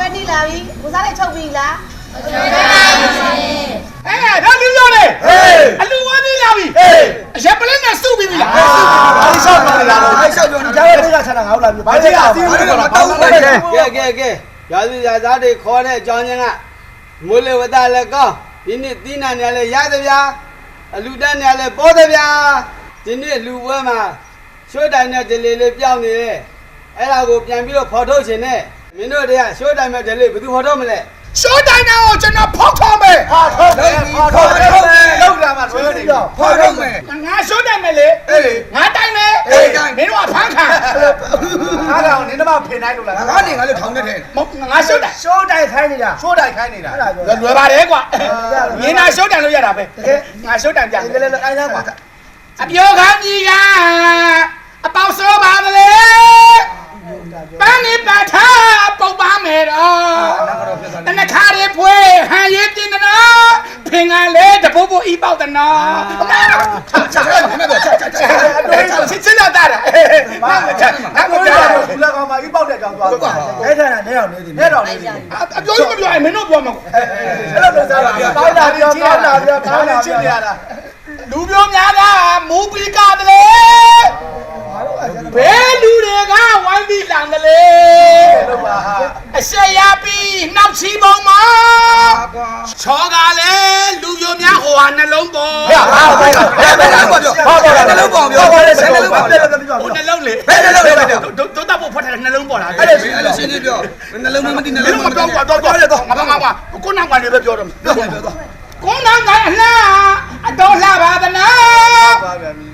ပွဲနီးလာပြီကိုစားလေးချုပ်ပြီလားအဲဒါလူရောလေဟေးအလူဝါသေးလာပြီဟေးအရက်ပလင်းနဲ့စုပြီးပြီလားဘာလို့ရှောက်ပါလဲလားဘာလို့ရှောက်ပြောနေကြရဲ့လေးကချတာငါ့လာပြီဘာလို့လဲအစီအမံကတော့တောင်းလိုက်တယ်ကဲကဲကဲရာဇရာသားတွေခေါ်တဲ့အကြောင်းချင်းကမိုးလေဝသလည်းကောင်းဒီနေ့သီးနှံနေလည်းရသဗျာအလူတက်နေလည်းပေါ်သဗျာဒီနေ့လူပွဲမှာရှိုးတိုင်နဲ့ဒလီလေးပြောင်းနေတယ်အဲ့ဒါကိုပြန်ပြီးတော့ဖော်ထုတ်ခြင်းနဲ့ မင်းတို့တွေကရှိုးတိုင်မဲ့ဒလီဘယ်သူဖော်ထုတ်မလဲရှိုးတိုင်းနာကိုကျွန်တော်ဖောက်ထောင်းမယ်ဟာထုတ်တယ်ဟာထုတ်တယ်လောက်လာမှဆွဲနေပြီဖော်ထုတ်မယ်ငါရှိုးတိုင်းမယ်လေအေးလေငါတိုင်းမယ်အေးတိုင်းမင်းတို့ကဖမ်းခံအားကောင်နင်းတော့ဖင်နိုင်လို့လားငါကနေငါလည်းထောင်းနေတယ်မဟုတ်ငါရှိုးတိုင်းရှိုးတိုင်ခိုင်းနေတာရှိုးတိုင်ခိုင်းနေတာအဲ့ဒါပြောလွယ်ပါတယ်ကွာမင်းနာရှိုးတိုင်းလို့ရတာပဲငါရှိုးတိုင်းပြဒီလေလေအိုင်းသားပါအပြောခံကြီးကအပေါက်ဆိုးပါမလဲပန်းနေပါထားပုတ်ပါ မယ်တော့တနခါရီဖွေးဟန်ရေးတင်နော်ဖင်ကလေးတပုတ်ပုတ်ဤပေါက်တနော်ချက်ချက်ခဏတော့ချက်ချက်ချက်ချစ်ချစ်လာတာနာမချနာမကိုချရဘူးလက်ကောင်မှာဤပေါက်တဲ့ကြောင်သွားအဲ့ဒါနဲ့တော့နေသည်နဲ့တော့နေသည်အပြောလို့မပြောရင်မင်းတို့ပြောမှာအဲ့လိုစားပါကောင်းတာပြောကောင်းတာပြောကောင်းတာချစ်နေရတာလူပြောများတာမူပီကတလေဘယ်လူတွေကဝိုင်းပြီးလောင်တလေလို့ပါဟာ အရှက်ရပြီးနှောက်ချီပုံမှာချောကလည်းလူပြောများဟိုဟာနှလုံးပေါ်ဟာဟာဘယ်ဘယ်ဘယ်လောက်ပြောဟာပါနှလုံးပေါင်ပြောပါလေဆယ်နှလုံးပေါင်ပြောဟိုနှလုံးလေဘယ်နှလုံးလဲပြောဒုဒုတာဖို့ဖတ်တယ်နှလုံးပေါ်လာအဲ့ဒါအဲ့လိုရှင်းနေပြောနှလုံးမမသိနှမင်းလုံးတို့မပြောတော့တော့တော့ငါငါငါကိုနောင်ကနေပဲပြောတော့ပြောပြောတော့ကိုနောင်ကအလှအတော်လှပါသနာပါဗျာမီ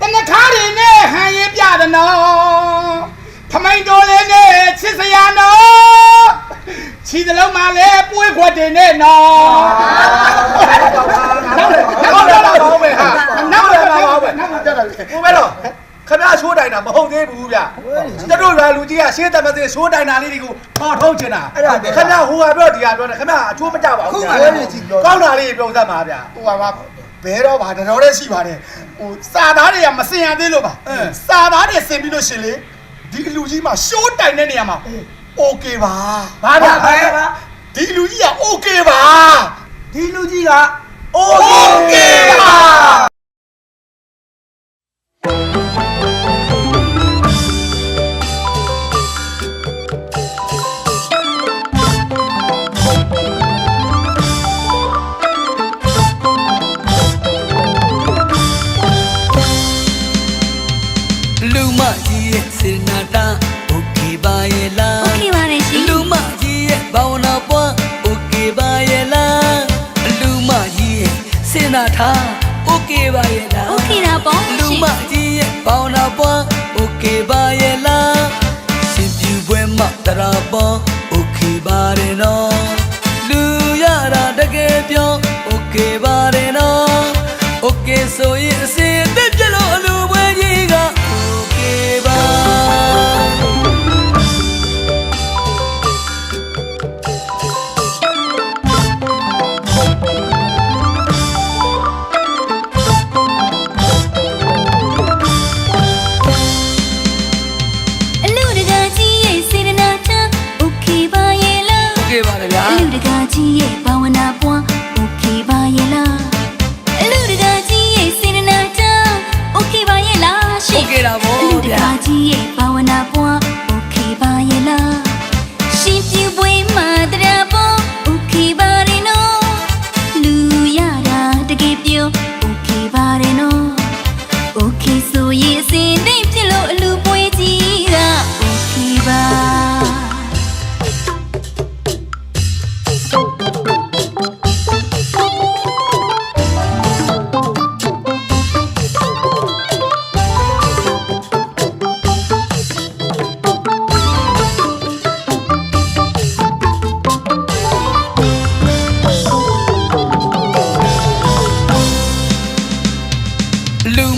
တနခါးတွေနဲ့ဟန်ရင်ပြသနော် ထမိန်တော်လေးနဲ့ချစ်စရာနော်ခြီးသလုံးမှလည်းပွေးခွက်တင်နဲ့နော်နောက်နောက်နောက်နောက်နောက်ပဲဟာနောက်ပဲနောက်ပဲနောက်ပဲကိုပဲတော့ခမရှိုးတိုင်တာမဟုတ်သေးဘူးဗျကျတို့ရွာလူကြီးကရှင်းသမသိရှိုးတိုင်တာလေးတွေကိုပေါ်ထုတ်ချင်တာခမဟိုကပြောဒီကပြောတယ်ခမအချိုးမကြပါဘူးကောင်းတာလေးပြောသတ်ပါဗျာဟိုပါပါဘဲတော့ပါတော်တော်ရှိပါတယ်ဟိုစာသားတွေကမစင်ရသေးလို့ပါစာသားတွေစင်ပြီးလို့ရှင်လေ ဒီလူကြီးမှာရှိုးတိုင်တဲ့နေရာမှာโอเคပါ ဘာဗျာဘာဗျာ ဒီလူကြီးကโอเคပါ ဒီလူကြီးကโอ โอ เค เคပါ ထား okay ပါရဲ့လား okay တာပေါ့လူမကြီးရဲ့ပေါင်းတာပွား okay ပါရဲ့လားရှင်ပြူပွဲမှာတရာပေါ် okay ပါတယ်နော်လူရတာတကယ်ပြော okay ပါတယ်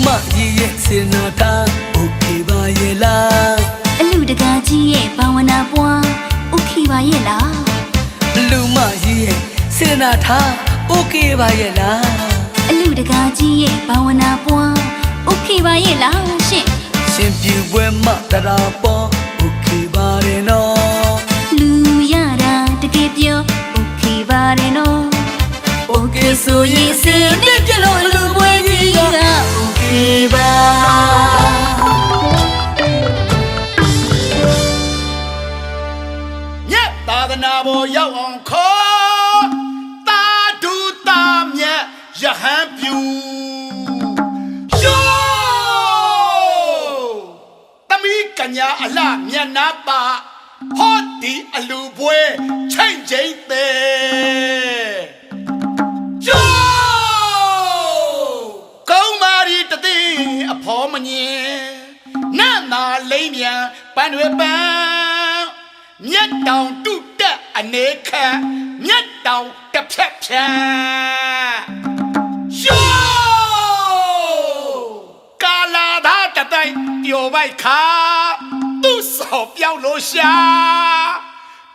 မကြီးရဲ့စေနာတာ Okay ပါရဲ့လားအလူတကာကြီးရဲ့ဘာဝနာပွား Okay ပါရဲ့လားအလူမကြီးရဲ့စေနာတာ Okay ပါရဲ့လားအလူတကာကြီးရဲ့ဘာဝနာပွား Okay ပါရဲ့လားရှင့်ရှင်ပြပွဲမတရာပေါ် Okay ပါရဲ့နော်လူရတာတကယ်ပြော Okay ပါရဲ့နော် Okay ဆိုရင်စင်နဲ့ပြလို့လူ ညာအလှမျက်နာပါဟောဒီအလူပွဲချိန်ချိန်သေးယောကောင်းမာရီတသိအဖော်မငင်နတ်နာလိမ့်မြန်ပန်းတွေပန်းမြတ်တောင်တုတက်အနေခန့်မြတ်တောင်တစ်ဖြက်ဖြန်း တိုင်းပျော်ပိုက်ခါသူ့စော်ပြောင်းလို့ရှာ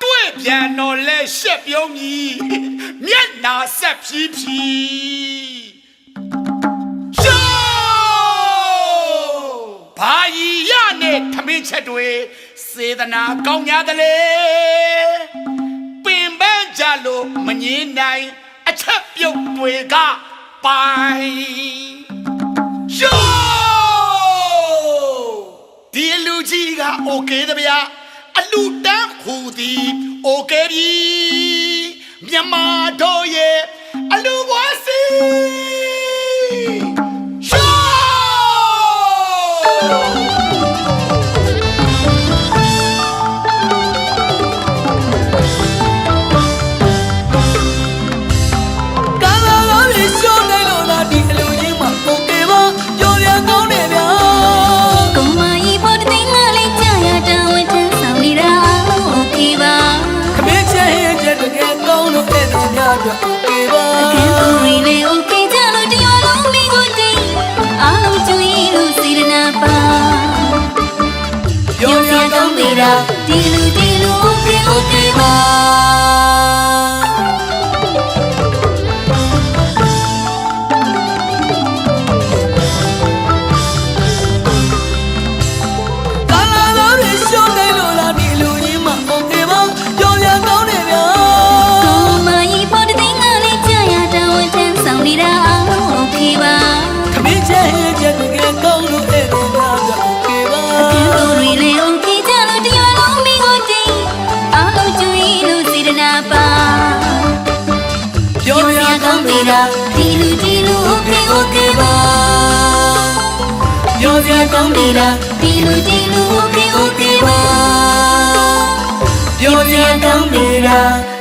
တွေ့ပြန်တော့လဲရှက်ပြုံးကြီးမျက်နာဆက်ဖြီးဖြီးရှောဘာကြီးရနဲ့ထမင်းချက်တွေစေတနာကောင်းများတယ်လေပင်ပန်း ကြလို့မငင်းနိုင်အချက်ပြုတ်တွေကပိုင်ရှောဒီလူကြီးကโอเคတဗျာအလူတန်းခူသည်โอเคပြီမြန်မာတို့ရဲ့အလူဘွားစီ ကာ ပြောရကောင်းနေတာဒီလူဒီလူ okay okay ပါ ကောင်းတယ်ဗျာဒီလူဒီလူ okay okay ပါကြော်ရကောင်းတယ်ဗျာဒီလူဒီလူ okay okay ပါကြော်ရကောင်းတယ်ဗျာဒီလူ